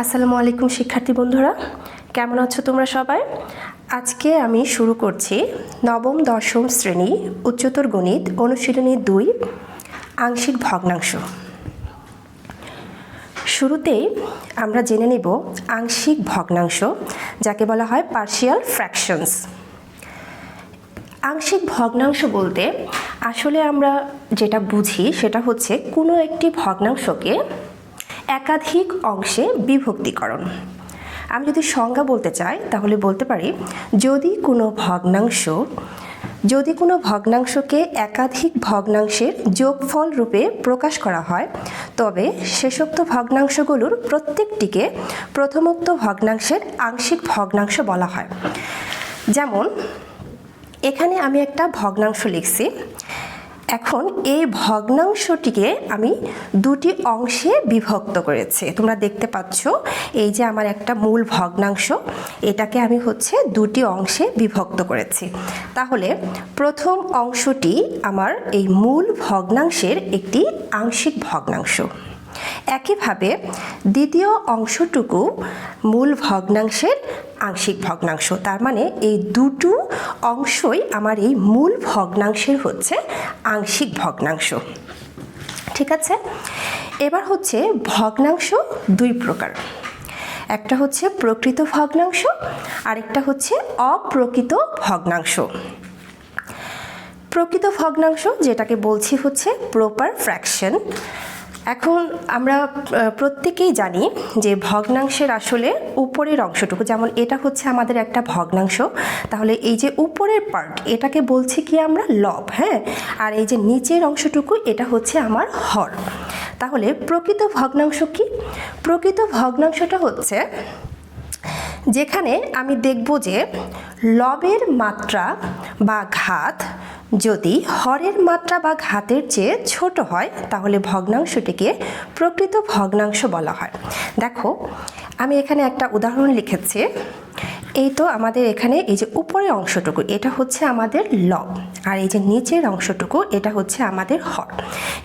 আসসালামু আলাইকুম, শিক্ষার্থী বন্ধুরা। কেমন আছো তোমরা সবাই? আজকে আমি শুরু করছি নবম, দশম শ্রেণি, উচ্চতর গণিত, অনুশীলনী দুই, আংশিক ভগ্নাংশ। শুরুতেই আমরা জেনে নেব আংশিক ভগ্নাংশ, যাকে বলা হয় পার্শিয়াল ফ্র্যাকশনস আংশিক ভগ্নাংশ বলতে আসলে আমরা যেটা বুঝি সেটা হচ্ছে কোনো একটি ভগ্নাংশকে একাধিক অংশে বিভক্তিকরণ। আমি যদি সংজ্ঞা বলতে চাই, তাহলে বলতে পারি, যদি কোনো ভগ্নাংশ, যদি কোনো ভগ্নাংশকে একাধিক ভগ্নাংশের যোগফল রূপে প্রকাশ করা হয়, তবে শেষোক্ত ভগ্নাংশগুলোর প্রত্যেকটিকে প্রথমোক্ত ভগ্নাংশের আংশিক ভগ্নাংশ বলা হয়। যেমন, এখানে আমি একটা ভগ্নাংশ লিখছি। এখন এই ভগ্নাংশটিকে আমি দুটি অংশে বিভক্ত করেছি। তোমরা দেখতে পাচ্ছ, এই যে আমার একটা মূল ভগ্নাংশ, এটাকে আমি হচ্ছে দুটি অংশে বিভক্ত করেছি। তাহলে প্রথম অংশটি আমার এই মূল ভগ্নাংশের একটি আংশিক ভগ্নাংশ। একইভাবে দ্বিতীয় অংশটুকু মূল ভগ্নাংশের আংশিক ভগ্নাংশ। তার মানে এই দুটো অংশই আমার এই মূল ভগ্নাংশের হচ্ছে আংশিক ভগ্নাংশ। ঠিক আছে? এবার হচ্ছে ভগ্নাংশ দুই প্রকার। একটা হচ্ছে প্রকৃত ভগ্নাংশ, আরেকটা হচ্ছে অপ্রকৃত ভগ্নাংশ। প্রকৃত ভগ্নাংশ যেটাকে বলছি হচ্ছে প্রপার ফ্র্যাকশন এখন আমরা প্রত্যেকেই জানি যে ভগ্নাংশের আসলে উপরের অংশটুকু, যেমন এটা হচ্ছে আমাদের একটা ভগ্নাংশ, তাহলে এই যে উপরের পার্ট এটাকে বলছি কি আমরা? লব হ্যাঁ? আর এই যে নিচের অংশটুকু, এটা হচ্ছে আমার হর। তাহলে প্রকৃত ভগ্নাংশ কি? প্রকৃত ভগ্নাংশটা হচ্ছে যেখানে আমি দেখব যে লবের মাত্রা বা ঘাত যদি হরের মাত্রা বা ঘাতের চেয়ে ছোট হয়, তাহলে ভগ্নাংশটিকে প্রকৃত ভগ্নাংশ বলা হয়। দেখো, আমি এখানে একটা উদাহরণ লিখেছি। এই তো আমাদের এখানে এই যে উপরের অংশটুকু, এটা হচ্ছে আমাদের লব। আর এই যে নিচের অংশটুকু, এটা হচ্ছে আমাদের হর।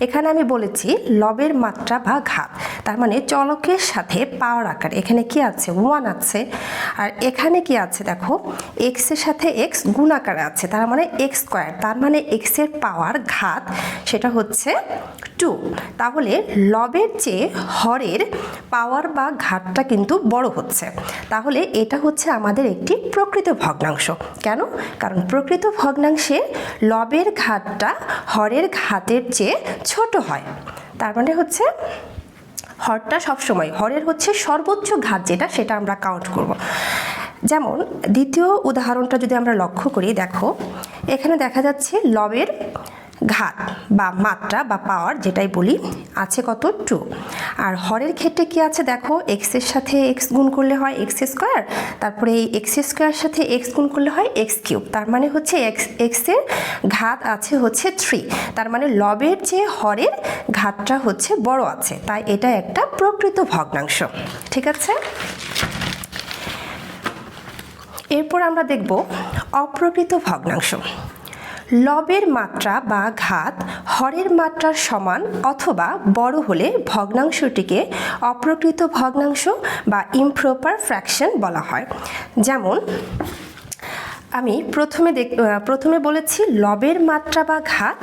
এখানে আমি বলেছি লবের মাত্রা বা ঘাত, তার মানে চলকের সাথে পাওয়ার আকার। এখানে কি আছে? ওয়ান আছে। আর এখানে কি আছে দেখো? এক্সের সাথে এক্স গুণ আকারে আছে, তার মানে এক্স স্কোয়ার তার মানে এক্সের পাওয়ার ঘাত সেটা হচ্ছে টু তাহলে লবের চেয়ে হরের পাওয়ার বা ঘাতটা কিন্তু বড় হচ্ছে। তাহলে এটা হচ্ছে আমাদের একটি প্রকৃত ভগ্নাংশ। কেন? কারণ প্রকৃত ভগ্নাংশে লবের ঘাতটা হরের ঘাতের চেয়ে ছোট হয়। তার মানে হচ্ছে হরটা সবসময়, হরের হচ্ছে সর্বোচ্চ ঘাত যেটা, সেটা আমরা কাউন্ট করব। যেমন দ্বিতীয় উদাহরণটা যদি আমরা লক্ষ্য করি, দেখো, এখানে দেখা যাচ্ছে লবের ঘাত বা মাত্রা বা পাওয়ার যেটাই বলি, আছে কত? টু। আর হরের ক্ষেত্রে কি আছে দেখো? এক্সের সাথে এক্স গুণ করলে হয় এক্স স্কোয়ার তারপরে এই এক্স স্কোয়ার সাথে এক্স গুণ করলে হয় এক্স কিউব তার মানে হচ্ছে এক্স এক্সের ঘাত আছে হচ্ছে থ্রি তার মানে লবের যে হরের ঘাতটা হচ্ছে বড় আছে, তাই এটা একটা প্রকৃত ভগ্নাংশ, ঠিক আছে? এরপর আমরা দেখব অপ্রকৃত ভগ্নাংশ। লবের মাত্রা বা ঘাত হরের মাত্রার সমান অথবা বড় হলে ভগ্নাংশটিকে অপ্রকৃত ভগ্নাংশ বা ইমপ্রপার ফ্র্যাকশন বলা হয়। যেমন, আমি প্রথমে দেখ প্রথমে বলেছি লবের মাত্রা বা ঘাত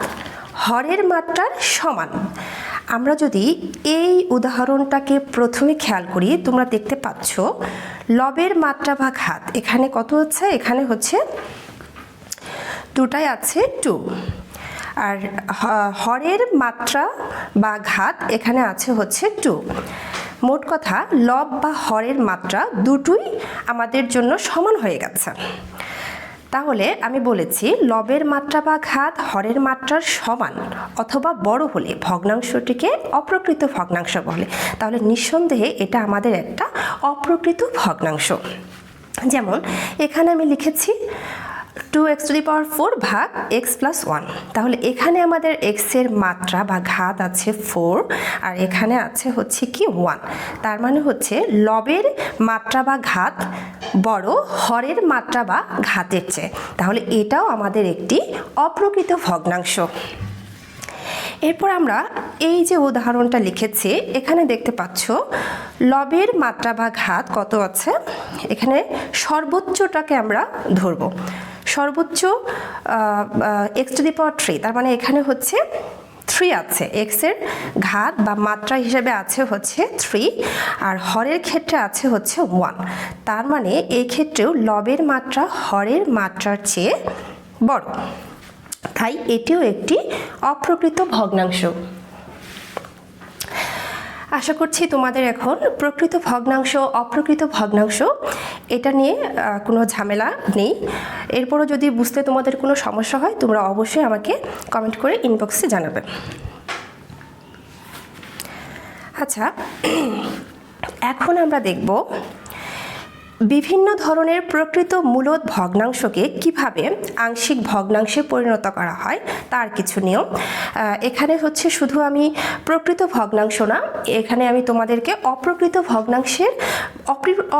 হরের মাত্রার সমান। আমরা যদি এই উদাহরণটাকে প্রথমে খেয়াল করি, তোমরা দেখতে পাচ্ছ লবের মাত্রা বা ঘাত এখানে কত হচ্ছে? এখানে হচ্ছে দুটাই আছে টু আর হরের মাত্রা বা ঘাত এখানে আছে হচ্ছে টু মোট কথা, লব বা হরের মাত্রা দুটোই আমাদের জন্য সমান হয়ে গেছে। তাহলে আমি বলেছি, লবের মাত্রা বা ঘাত হরের মাত্রার সমান অথবা বড় হলে, ভগ্নাংশটিকে অপ্রকৃত ভগ্নাংশ বলে। তাহলে নিঃসন্দেহে এটা আমাদের একটা অপ্রকৃত ভগ্নাংশ। যেমন, এখানে আমি লিখেছি two x to the power four ভাগ এক্স প্লাস ওয়ান তাহলে এখানে আমাদের এক্সের মাত্রা বা ঘাত আছে ফোর আর এখানে আছে হচ্ছে কি ওয়ান তার মানে হচ্ছে লবের মাত্রা বা ঘাত বড়, হরের মাত্রা বা ঘাতের চেয়ে। তাহলে এটাও আমাদের একটি অপ্রকৃত ভগ্নাংশ। এরপর আমরা এই যে উদাহরণটা লিখেছি, এখানে দেখতে পাচ্ছ, লবের মাত্রা বা ঘাত কত আছে? এখানে সর্বোচ্চটাকে আমরা ধরব। সর্বোচ্চ x to the power three তার মানে এখানে হচ্ছে থ্রি আছে। এক্সের ঘাত বা মাত্রা হিসেবে আছে হচ্ছে থ্রি আর হরের ক্ষেত্রে আছে হচ্ছে ওয়ান তার মানে এই ক্ষেত্রেও লবের মাত্রা হরের মাত্রার চেয়ে বড়। তাই এটিও একটি অপ্রকৃত ভগ্নাংশ। আশা করছি তোমাদের এখন প্রকৃত ভগ্নাংশ, অপ্রকৃত ভগ্নাংশ, এটা নিয়ে কোনো ঝামেলা নেই। এরপরও যদি বুঝতে তোমাদের কোনো সমস্যা হয়, তোমরা অবশ্যই আমাকে কমেন্ট করে ইনবক্সে জানাবে। আচ্ছা এখন আমরা দেখব বিভিন্ন ধরনের প্রকৃত মূলত ভগ্নাংশকে কীভাবে আংশিক ভগ্নাংশে পরিণত করা হয় তার কিছু নিয়ম। এখানে হচ্ছে শুধু আমি প্রকৃত ভগ্নাংশ না, এখানে আমি তোমাদেরকে অপ্রকৃত ভগ্নাংশের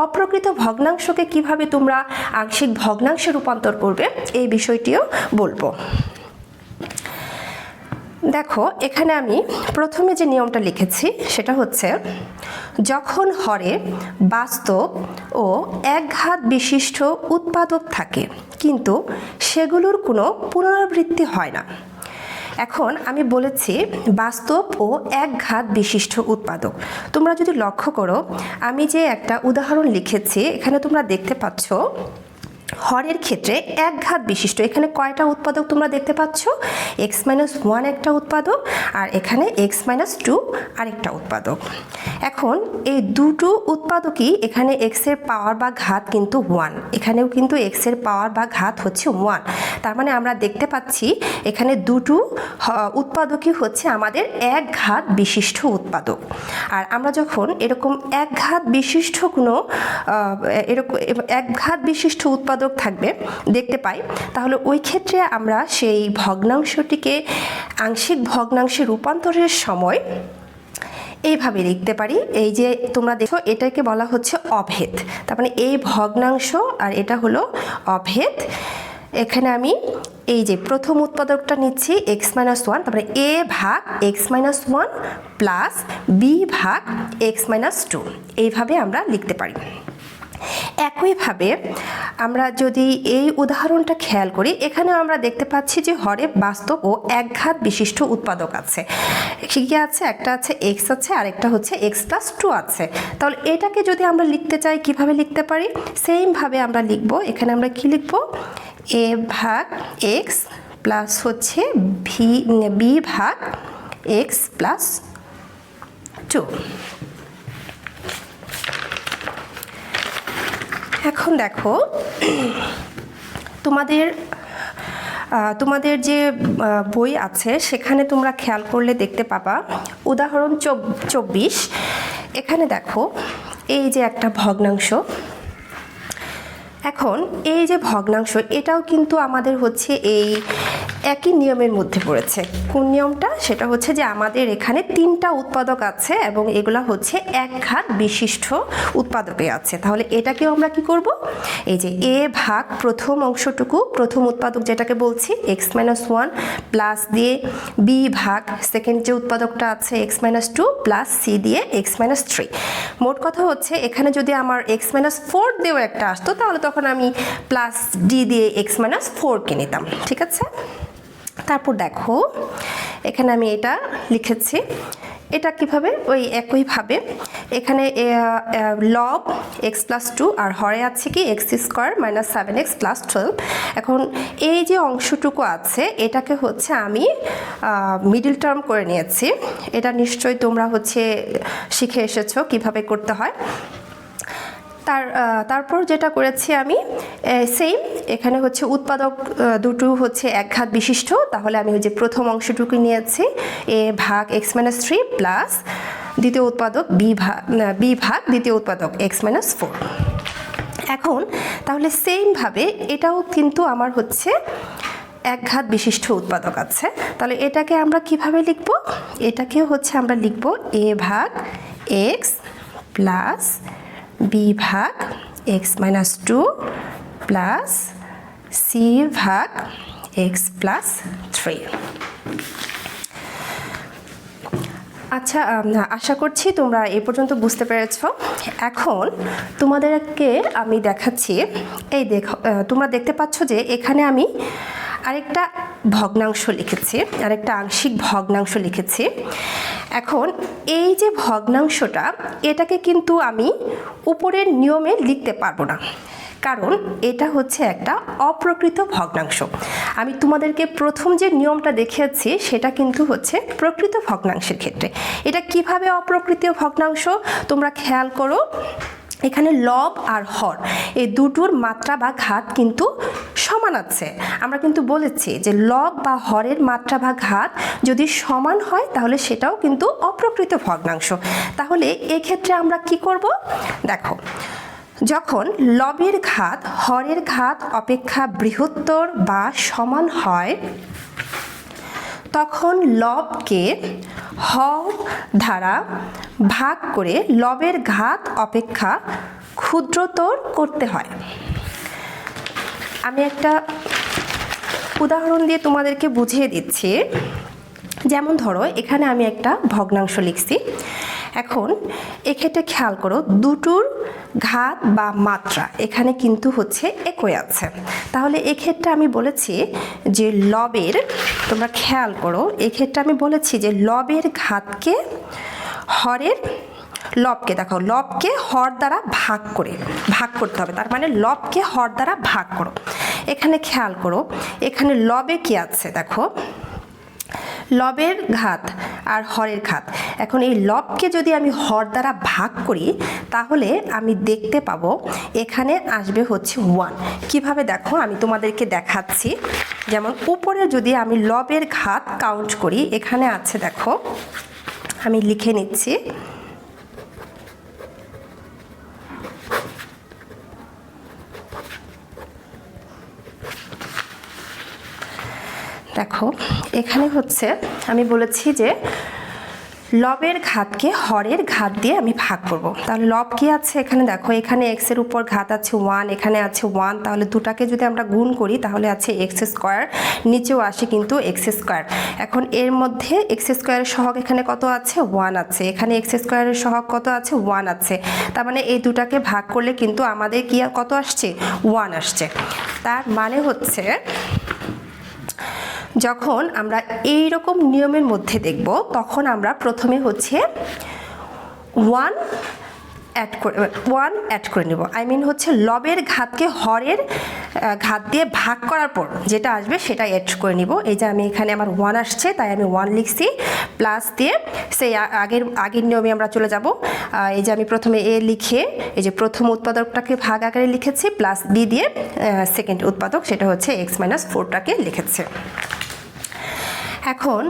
অপ্রকৃত ভগ্নাংশকে কীভাবে তোমরা আংশিক ভগ্নাংশে রূপান্তর করবে, এই বিষয়টিও বলব। দেখো, এখানে আমি প্রথমে যে নিয়মটা লিখেছি, সেটা হচ্ছে যখন হরে বাস্তব ও একঘাত বিশিষ্ট উৎপাদক থাকে, কিন্তু সেগুলোর কোনো পুনরাবৃত্তি হয় না। এখন আমি বলেছি বাস্তব ও একঘাত বিশিষ্ট উৎপাদক। তোমরা যদি লক্ষ্য করো, আমি যে একটা উদাহরণ লিখেছি, এখানে তোমরা দেখতে পাচ্ছ হরের ক্ষেত্রে এক ঘাত বিশিষ্ট। এখানে কয়টা উৎপাদক তোমরা দেখতে পাচ্ছ? এক্স মাইনাস ওয়ান একটা উৎপাদক আর এখানে এক্স মাইনাস টু আরেকটা উৎপাদক। এখন এই দুটো উৎপাদকই এখানে এক্সের পাওয়ার বা ঘাত কিন্তু ওয়ান এখানেও কিন্তু এক্সের পাওয়ার বা ঘাত হচ্ছে ওয়ান তার মানে আমরা দেখতে পাচ্ছি এখানে দুটো উৎপাদকই হচ্ছে আমাদের এক ঘাত বিশিষ্ট উৎপাদক। আর আমরা যখন এরকম এক ঘাত বিশিষ্ট কোনো এরকম, এক ঘাত বিশিষ্ট উৎপাদক থাকবে, দেখতে পাই। তাহলে ওই ক্ষেত্রে আমরা সেই ভগ্নাংশটিকে আংশিক ভগ্নাংশে রূপান্তরের সময় এইভাবে লিখতে পারি। এই যে তোমরা দেখো এটাকে বলা হচ্ছে অভেদ। তার মানে এই ভগ্নাংশ আর এটা হলো অভেদ। এখানে আমি এই যে প্রথম উৎপাদকটা নিচ্ছি এক্স মাইনাস ওয়ান তারপরে এ ভাগ x minus one plus B ভাগ এক্স মাইনাস টু এইভাবে আমরা লিখতে পারি। একইভাবে আমরা যদি এই উদাহরণটা খেয়াল করি এখানে আমরা দেখতে পাচ্ছি যে হরে বাস্তব ও একঘাত বিশিষ্ট উৎপাদক আছে। কি আছে, একটা আছে এক্স আছে আর একটা হচ্ছে এক্স প্লাস টু আছে। তাহলে এটাকে যদি আমরা লিখতে চাই, কীভাবে লিখতে পারি? সেমভাবে আমরা লিখব, এখানে আমরা কি লিখব? এ ভাগ এক্স প্লাস হচ্ছে ভি বি ভাগ এক্স প্লাস টু এখন দেখো, তোমাদের তোমাদের যে বই আছে, সেখানে তোমরা খেয়াল করলে দেখতে পাবা। উদাহরণ চব্বিশ। এখানে দেখো, এই যে একটা ভগ্নাংশ। এখন, এই যে ভগ্নাংশ, এটাও কিন্তু আমাদের হচ্ছে এই একই নিয়মের মধ্যে পড়েছে। কোন নিয়মটা? সেটা হচ্ছে যে আমাদের এখানে তিনটা উৎপাদক আছে এবং এগুলা হচ্ছে এক ঘাত বিশিষ্ট উৎপাদকে আছে। তাহলে এটাকেও আমরা কি করব? এই যে এ ভাগ প্রথম অংশটুকু, প্রথম উৎপাদক যেটাকে বলছি, এক্স মাইনাস ওয়ান প্লাস দিয়ে বি ভাগ সেকেন্ড যে উৎপাদকটা আছে, x minus two plus C দিয়ে এক্স মাইনাস থ্রি। মোট কথা হচ্ছে এখানে যদি আমার এক্স মাইনাস ফোর দিয়েও একটা আসতো, তাহলে তখন আমি প্লাস ডি দিয়ে এক্স মাইনাস ফোরকে নিতাম। ঠিক আছে? তারপর দেখো, এখানে আমি এটা লিখেছি। এটা কীভাবে? ওই একইভাবে এখানে লব এক্স প্লাস টু আর হরে আছে কি? X square minus seven x plus twelve এখন এই যে অংশটুকু আছে, এটাকে হচ্ছে আমি মিডিল টার্ম করে নিয়েছি। এটা নিশ্চয়ই তোমরা হচ্ছে শিখে এসেছ কীভাবে করতে হয়। তার তারপর যেটা করেছি আমি সেম এখানে হচ্ছে উৎপাদক দুটো হচ্ছে এক ঘাত বিশিষ্ট, তাহলে আমি ওই যে প্রথম অংশটুকু নিয়েছি, এ ভাগ এক্স মাইনাস থ্রি প্লাস দ্বিতীয় উৎপাদক বি ভাগ বি ভাগ দ্বিতীয় উৎপাদক এক্স মাইনাস ফোর এখন, তাহলে সেমভাবে এটাও কিন্তু আমার হচ্ছে এক ঘাত বিশিষ্ট উৎপাদক আছে। তাহলে এটাকে আমরা কীভাবে লিখব? এটাকেও হচ্ছে আমরা লিখব এ ভাগ এক্স প্লাস বি ভাগ x minus two plus C ভাগ এক্স প্লাস থ্রি আচ্ছা আশা করছি তোমরা এ পর্যন্ত বুঝতে পেরেছ। এখন তোমাদেরকে আমি দেখাচ্ছি, এই দেখো তোমরা দেখতে পাচ্ছ যে এখানে আমি আরেকটা ভগ্নাংশ লিখেছি, আরেকটা আংশিক ভগ্নাংশ লিখেছি। এখন এই যে ভগ্নাংশটা, এটাকে কিন্তু আমি উপরের নিয়মে লিখতে পারব না। কারণ এটা হচ্ছে একটা অপ্রকৃত ভগ্নাংশ। আমি তোমাদেরকে প্রথম যে নিয়মটা দেখিয়েছি, সেটা কিন্তু হচ্ছে প্রকৃত ভগ্নাংশের ক্ষেত্রে। এটা কীভাবে অপ্রকৃত ভগ্নাংশ? তোমরা খেয়াল করো। এখানে লব আর হর, এই দুটোর মাত্রা বা ঘাত কিন্তু সমান আছে। আমরা কিন্তু বলেছি যে লব বা হরের মাত্রা বা ঘাত যদি সমান হয়, তাহলে সেটাও কিন্তু অপ্রকৃত ভগ্নাংশ। তাহলে এক্ষেত্রে আমরা কি করব? দেখো, যখন লবের ঘাত, হরের ঘাত অপেক্ষা বৃহত্তর বা সমান হয় তখন লবকে হ দ্বারা ভাগ করে লবের ঘাত অপেক্ষা ক্ষুদ্রতর করতে হয়। আমি একটা উদাহরণ দিয়ে তোমাদেরকে বুঝিয়ে দিচ্ছি। যেমন ধরো, এখানে আমি একটা ভগ্নাংশ লিখছি। এখন এক্ষেত্রে খেয়াল করো, দুটোর ঘাত বা মাত্রা এখানে কিন্তু হচ্ছে একই আছে। তাহলে এক্ষেত্রে আমি বলেছি যে লবের, তোমরা খেয়াল করো, এক্ষেত্রে আমি বলেছি যে লবের ঘাতকে হরের লবকে দেখো, লবকে হর দ্বারা ভাগ করে, ভাগ করতে হবে। তার মানে লবকে হর দ্বারা ভাগ করো। এখানে খেয়াল করো, এখানে লবে কি আছে দেখো? লবের ঘাত আর হরের ঘাত। এখন এই লবকে যদি আমি হর দ্বারা ভাগ করি, তাহলে আমি দেখতে পাবো এখানে আসবে হচ্ছে ওয়ান কীভাবে দেখো? আমি তোমাদেরকে দেখাচ্ছি। যেমন উপরে যদি আমি লবের ঘাত কাউন্ট করি, এখানে আছে দেখো, আমি লিখে নিচ্ছি। দেখো, এখানে হচ্ছে আমি বলেছি যে লবের ঘাতকে হরের ঘাত দিয়ে আমি ভাগ করব। তাহলে লব কি আছে এখানে? দেখো, এখানে এক্সের উপর ঘাত আছে ওয়ান এখানে আছে ওয়ান তাহলে দুটাকে যদি আমরা গুণ করি, তাহলে আছে এক্স স্কোয়ার নিচেও আসে কিন্তু এক্স স্কোয়ার এখন এর মধ্যে এক্স স্কোয়ারের সহগ এখানে কত আছে? ওয়ান আছে। এখানে এক্স স্কোয়ারের সহগ কত আছে? ওয়ান আছে। তার মানে এই দুটাকে ভাগ করলে কিন্তু আমাদের কি কত আসছে? ওয়ান আসছে। তার মানে হচ্ছে যখন আমরা এই রকম নিয়মের মধ্যে দেখব, তখন আমরা প্রথমে হচ্ছে ওয়ান অ্যাড করে ওয়ান অ্যাড করে নেব। আই মিন হচ্ছে লবের ঘাতকে হরের ঘাত দিয়ে ভাগ করার পর যেটা আসবে সেটা অ্যাড করে নিব। এই যে আমি এখানে আমার ওয়ান আসছে, তাই আমি ওয়ান লিখছি প্লাস দিয়ে সেই আগের আগের নিয়মে আমরা চলে যাব। এই যে আমি প্রথমে এ লিখে, এই যে প্রথম উৎপাদকটাকে ভাগ আকারে লিখেছি প্লাস বি দিয়ে সেকেন্ড উৎপাদক সেটা হচ্ছে এক্স মাইনাস ফোরটাকে লিখেছে। এখন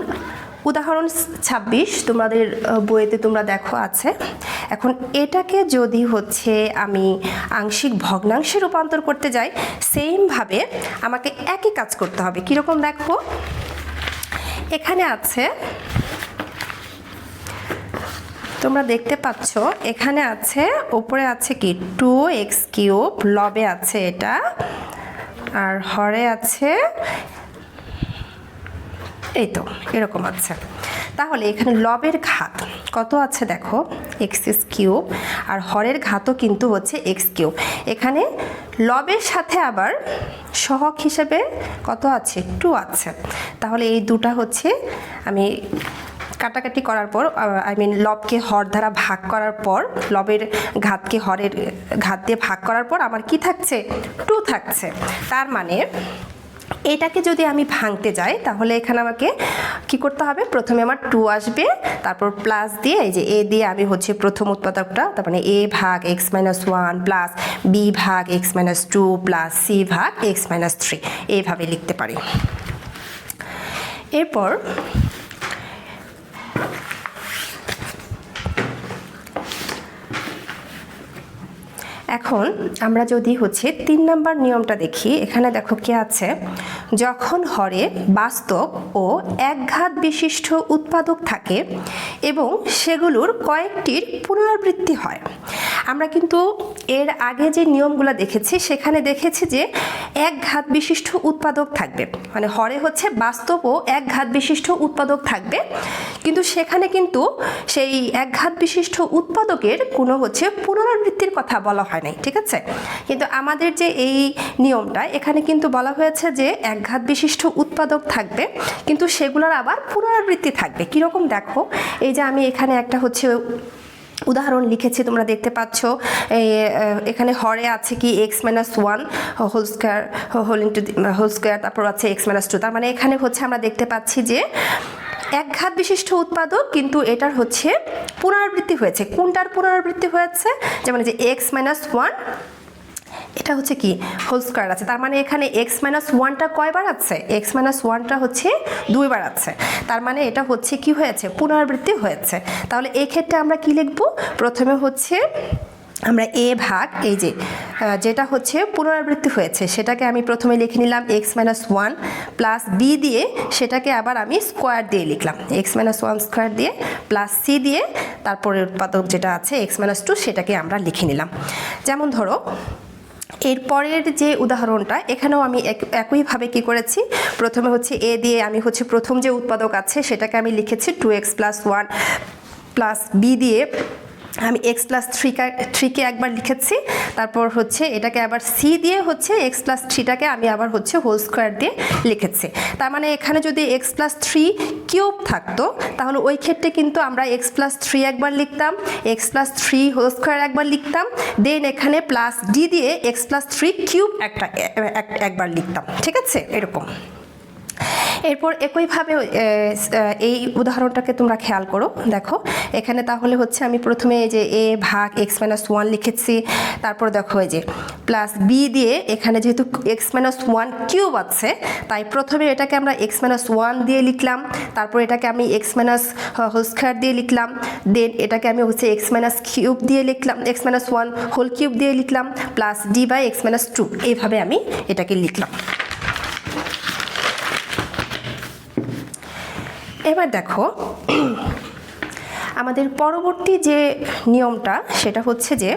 উদাহরণ ছাব্বিশ তোমাদের আহ, বইয়েতে তোমরা দেখো আছে। এখন এটাকে যদি হচ্ছে আমি আংশিক ভগ্নাংশে রূপান্তর করতে যাই সেমভাবে আমাকে একই কাজ করতে হবে। কীরকম দেখো? এখানে আছে তোমরা দেখতে পাচ্ছ এখানে আছে ওপরে আছে কি? টু এক্স কিউব লবে আছে এটা আর হরে আছে এই তো, এরকম আছে। তাহলে এখানে লবের ঘাত, কত আছে দেখো? এক্স এস কিউব আর হরের ঘাতও কিন্তু হচ্ছে এক্স কিউব এখানে লবের সাথে আবার সহক হিসেবে কত আছে? টু আছে। তাহলে এই দুটা হচ্ছে আমি কাটাকাটি করার পর আই মিন লবকে হর দ্বারা ভাগ করার পর, লবের ঘাতকে হরের ঘাত দিয়ে ভাগ করার পর আমার কি থাকছে? টু থাকছে। তার মানে এটাকে যদি আমি ভাঙতে যাই, তাহলে এখানে আমাকে কি করতে হবে? প্রথমে আমার টু আসবে, তারপর প্লাস দিয়ে এই যে এ দিয়ে আমি হচ্ছে প্রথম উৎপাদকটা, তার মানে এ ভাগ X minus one plus B ভাগ X minus two plus C ভাগ এক্স মাইনাস থ্রি এইভাবে লিখতে পারি। এরপর এখন আমরা যদি হচ্ছে তিন নাম্বার নিয়মটা দেখি, এখানে দেখো কি আছে? যখন হরে বাস্তব ও একঘাত বিশিষ্ট উৎপাদক থাকে এবং সেগুলোর কয়েকটির পুনরাবৃত্তি হয়। আমরা কিন্তু এর আগে যে নিয়মগুলো দেখেছি, সেখানে দেখেছি যে এক ঘাত বিশিষ্ট উৎপাদক থাকবে। মানে হরে হচ্ছে বাস্তব ও এক ঘাত বিশিষ্ট উৎপাদক থাকবে। কিন্তু সেখানে কিন্তু সেই এক ঘাত বিশিষ্ট উৎপাদকের কোনো হচ্ছে পুনরাবৃত্তির কথা বলা হয় নাই, ঠিক আছে? কিন্তু আমাদের যে এই নিয়মটা, এখানে কিন্তু বলা হয়েছে যে একঘাত বিশিষ্ট উৎপাদক থাকবে, কিন্তু সেগুলোর আবার পুনরাবৃত্তি থাকবে। কীরকম? দেখো, এই যে আমি এখানে একটা হচ্ছে উদাহরণ লিখেছি, তোমরা দেখতে পাচ্ছ এখানে হরে আছে কি X minus one whole square whole into whole square তারপর আছে এক্স মাইনাস টু তার মানে এখানে হচ্ছে আমরা দেখতে পাচ্ছি যে এক ঘাত বিশিষ্ট উৎপাদক, কিন্তু এটার হচ্ছে পুনরাবৃত্তি হয়েছে। কোনটার পুনরাবৃত্তি হয়েছে? যেমন যে এক্স মাইনাস ওয়ান এটা হচ্ছে কি? হোল স্কোয়ার আছে। তার মানে এখানে এক্স মাইনাস ওয়ানটা কয়বার আছে? এক্স মাইনাস ওয়ানটা হচ্ছে দুইবার আছে। তার মানে এটা হচ্ছে কি হয়েছে? পুনরাবৃত্তি হয়েছে। তাহলে এক্ষেত্রে আমরা কি লিখব? প্রথমে হচ্ছে আমরা এ ভাগ, এই যে যেটা হচ্ছে পুনরাবৃত্তি হয়েছে, সেটাকে আমি প্রথমে লিখে নিলাম X minus one plus B দিয়ে, সেটাকে আবার আমি স্কোয়ার দিয়ে লিখলাম। এক্স মাইনাস ওয়ান স্কোয়ার দিয়ে প্লাস সি দিয়ে, তারপরে উৎপাদক যেটা আছে এক্স মাইনাস টু সেটাকে আমরা লিখে নিলাম। যেমন ধরো এর পরের যে উদাহরণটা, এখানেও আমি এক- একইভাবে কি করেছি? প্রথমে হচ্ছে এ দিয়ে আমি হচ্ছে প্রথম যে উৎপাদক আছে, সেটাকে আমি লিখেছি two X plus one plus B দিয়ে আমি এক্স প্লাস থ্রিকে থ্রিকে একবার লিখেছি, তারপর হচ্ছে এটাকে আবার সি দিয়ে হচ্ছে এক্স প্লাস থ্রিটাকে আমি আবার হচ্ছে হোল স্কোয়ার দিয়ে লিখেছি। তার মানে এখানে যদি এক্স প্লাস থ্রি কিউব থাকতো, তাহলে ওই ক্ষেত্রে কিন্তু আমরা এক্স প্লাস থ্রি একবার লিখতাম X plus three whole square একবার লিখতাম দেন এখানে প্লাস ডি দিয়ে এক্স প্লাস থ্রি কিউব একটা একবার লিখতাম। ঠিক আছে? এরকম। এরপর একইভাবে এই উদাহরণটাকে তোমরা খেয়াল করো। দেখো, এখানে তাহলে হচ্ছে আমি প্রথমে এই যে এ ভাগ এক্স মাইনাস ওয়ান লিখেছি, তারপর দেখো এই যে প্লাস বি দিয়ে এখানে যেহেতু এক্স মাইনাস ওয়ান কিউব আছে, তাই প্রথমে এটাকে আমরা এক্স মাইনাস ওয়ান দিয়ে লিখলাম, তারপর এটাকে আমি এক্স মাইনাস হোল স্কোয়ার দিয়ে লিখলাম, দেন এটাকে আমি হচ্ছে এক্স মাইনাস কিউব দিয়ে লিখলাম, X minus one whole cube দিয়ে লিখলাম, plus D by X minus two. এইভাবে আমি এটাকে লিখলাম। এবার দেখো, আমাদের পরবর্তী যে নিয়মটা, সেটা হচ্ছে যে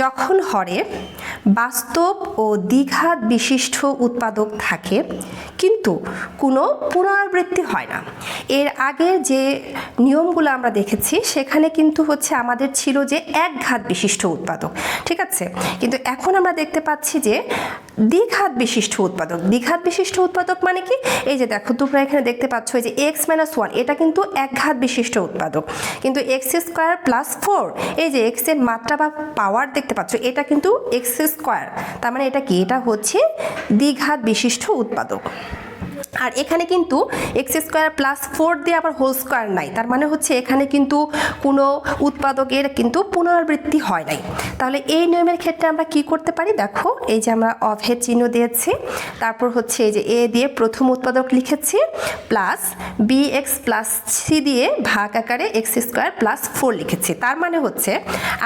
যখন হরে বাস্তব ও দ্বিঘাত বিশিষ্ট উৎপাদক থাকে কিন্তু কোনো পুনরাবৃত্তি হয় না। এর আগে যে নিয়মগুলো আমরা দেখেছি, সেখানে কিন্তু হচ্ছে আমাদের ছিল যে এক ঘাত বিশিষ্ট উৎপাদক, ঠিক আছে? কিন্তু এখন আমরা দেখতে পাচ্ছি যে দ্বিঘাত বিশিষ্ট উৎপাদক। দ্বিঘাত বিশিষ্ট উৎপাদক মানে কি? এই যে দেখো, তোমরা এখানে দেখতে পাচ্ছ এই যে এক্স মাইনাস ওয়ান, এটা কিন্তু এক ঘাত বিশিষ্ট উৎপাদক। কিন্তু এক্স স্কোয়ার প্লাস ফোর, এই যে এক্সের মাত্রা বা পাওয়ার দেখতে পাচ্ছ, এটা কিন্তু এক্স স্কোয়ার। তার মানে এটা কি? এটা হচ্ছে দ্বিঘাত বিশিষ্ট উৎপাদক। আর এখানে কিন্তু এক্স স্কোয়ার প্লাস ফোর দিয়ে আবার হোল স্কোয়ার নাই। তার মানে হচ্ছে এখানে কিন্তু কোনো উৎপাদকের কিন্তু পুনরাবৃত্তি হয় নাই। তাহলে এই নিয়মের ক্ষেত্রে আমরা কি করতে পারি? দেখো, এই যে আমরা অভের চিহ্ন দিয়েছি, তারপর হচ্ছে এই যে এ দিয়ে প্রথম উৎপাদক লিখেছি plus B X plus C দিয়ে ভাগ আকারে এক্স স্কোয়ার প্লাস ফোর লিখেছি। তার মানে হচ্ছে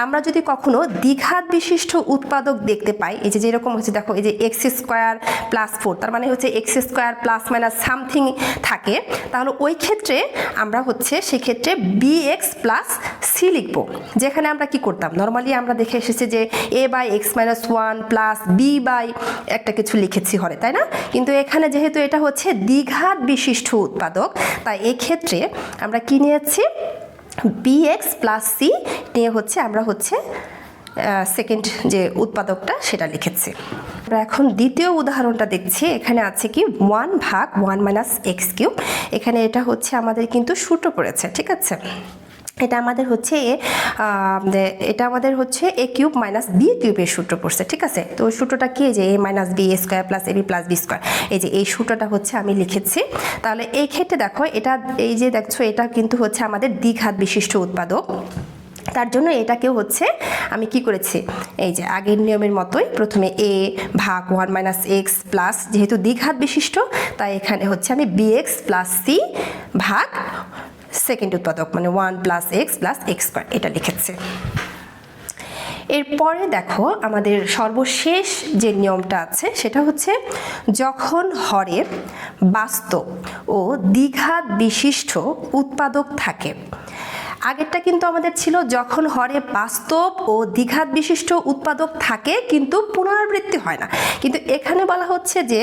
আমরা যদি কখনো দ্বিঘাত বিশিষ্ট উৎপাদক দেখতে পাই, এই যে যেরকম হচ্ছে, দেখো, এই যে এক্স স্কোয়ার প্লাস ফোর তার মানে হচ্ছে X square plus minus something থাকে, তাহলে ওই ক্ষেত্রে আমরা হচ্ছে সেক্ষেত্রে বি এক্স প্লাস সি লিখব। যেখানে আমরা কি করতাম? নর্মালি আমরা দেখে এসেছি যে A by X minus one plus B by একটা কিছু লিখেছি হরে তাই না? কিন্তু এখানে যেহেতু এটা হচ্ছে দ্বিঘাত বিশিষ্ট উৎপাদক, তাই এক্ষেত্রে আমরা কি নিয়েছি? বি এক্স প্লাস সি নিয়ে হচ্ছে আমরা হচ্ছে সেকেন্ড যে উৎপাদকটা, সেটা লিখেছি। আমরা এখন দ্বিতীয় উদাহরণটা দেখছি। এখানে আছে কি ওয়ান ভাগ ওয়ান মাইনাস এক্স কিউব এখানে এটা হচ্ছে আমাদের কিন্তু সূত্র পড়েছে, ঠিক আছে? এটা আমাদের হচ্ছে এটা আমাদের হচ্ছে এ কিউব মাইনাস বি কিউবের সূত্র পড়ছে, ঠিক আছে? তো সূত্রটা কি যে A minus B A square plus A B plus B square এই যে এই সূত্রটা হচ্ছে আমি লিখেছি। তাহলে এই ক্ষেত্রে দেখো, এটা, এই যে দেখছ, এটা কিন্তু হচ্ছে আমাদের দ্বিঘাত বিশিষ্ট উৎপাদক। তার জন্য এটাকেও হচ্ছে আমি কি করেছি? এই যে আগের নিয়মের মতোই প্রথমে এ ভাগ ওয়ান মাইনাস এক্স প্লাস যেহেতু দ্বিঘাত বিশিষ্ট, তাই এখানে হচ্ছে আমি বি এক্স প্লাস সি ভাগ সেকেন্ড উৎপাদক মানে one plus X plus X square, এটা লিখেছে। এরপরে দেখো আমাদের সর্বশেষ যে নিয়মটা আছে, সেটা হচ্ছে যখন হরে বাস্তব ও দ্বিঘাত বিশিষ্ট উৎপাদক থাকে আগেরটা কিন্তু আমাদের ছিল যখন হরে বাস্তব ও দ্বিঘাত বিশিষ্ট উৎপাদক থাকে, কিন্তু পুনরাবৃত্তি হয় না। কিন্তু এখানে বলা হচ্ছে যে,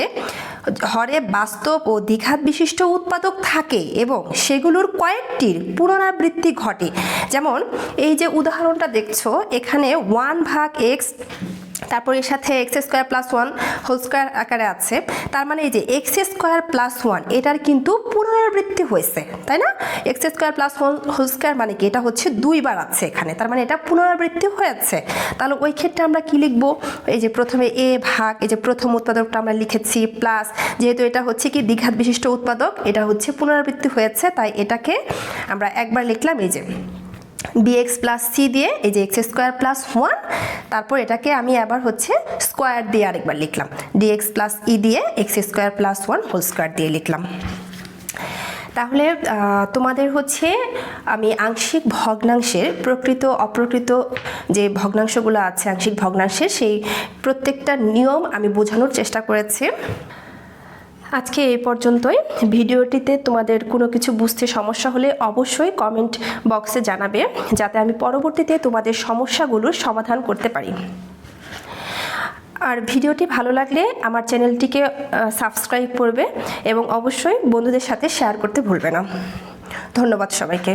হরে বাস্তব ও দ্বিঘাত বিশিষ্ট উৎপাদক থাকে এবং সেগুলোর কয়েকটির পুনরাবৃত্তি ঘটে। যেমন, এই যে উদাহরণটা দেখছ, এখানে ওয়ান ভাগ এক্স তারপর এর সাথে X square plus one whole square আকারে আছে। তার মানে এই যে এক্স স্কোয়ার প্লাস ওয়ান এটার কিন্তু পুনরাবৃত্তি হয়েছে, তাই না? X square plus one whole square মানে কি? এটা হচ্ছে দুইবার আছে এখানে, তার মানে এটা পুনরাবৃত্তি হয়েছে। তাহলে ওই ক্ষেত্রে আমরা কি লিখব? এই যে প্রথমে এ ভাগ, এই যে প্রথম উৎপাদকটা আমরা লিখেছি প্লাস যেহেতু এটা হচ্ছে কি দ্বিঘাত বিশিষ্ট উৎপাদক, এটা হচ্ছে পুনরাবৃত্তি হয়েছে, তাই এটাকে আমরা একবার লিখলাম, এই যে বিএক্স প্লাস সি দিয়ে, এই যে এক্স স্কোয়ার প্লাস ওয়ান তারপর এটাকে আমি আবার হচ্ছে স্কোয়ার দিয়ে আরেকবার লিখলাম। ডিএক্স প্লাস ই দিয়ে X square plus one whole square দিয়ে লিখলাম। তাহলে তোমাদের হচ্ছে আমি আংশিক ভগ্নাংশের প্রকৃত, অপ্রকৃত যে ভগ্নাংশগুলো আছে, আংশিক ভগ্নাংশের, সেই প্রত্যেকটা নিয়ম আমি বোঝানোর চেষ্টা করেছি। আজকে এই পর্যন্তই। ভিডিওটিতে তোমাদের কোনো কিছু বুঝতে সমস্যা হলে অবশ্যই কমেন্ট বক্সে জানাবে, যাতে আমি পরবর্তীতে তোমাদের সমস্যাগুলোর সমাধান করতে পারি। আর ভিডিওটি ভালো লাগলে আমার চ্যানেলটিকে সাবস্ক্রাইব করবে এবং অবশ্যই বন্ধুদের সাথে শেয়ার করতে ভুলবে না। ধন্যবাদ সবাইকে।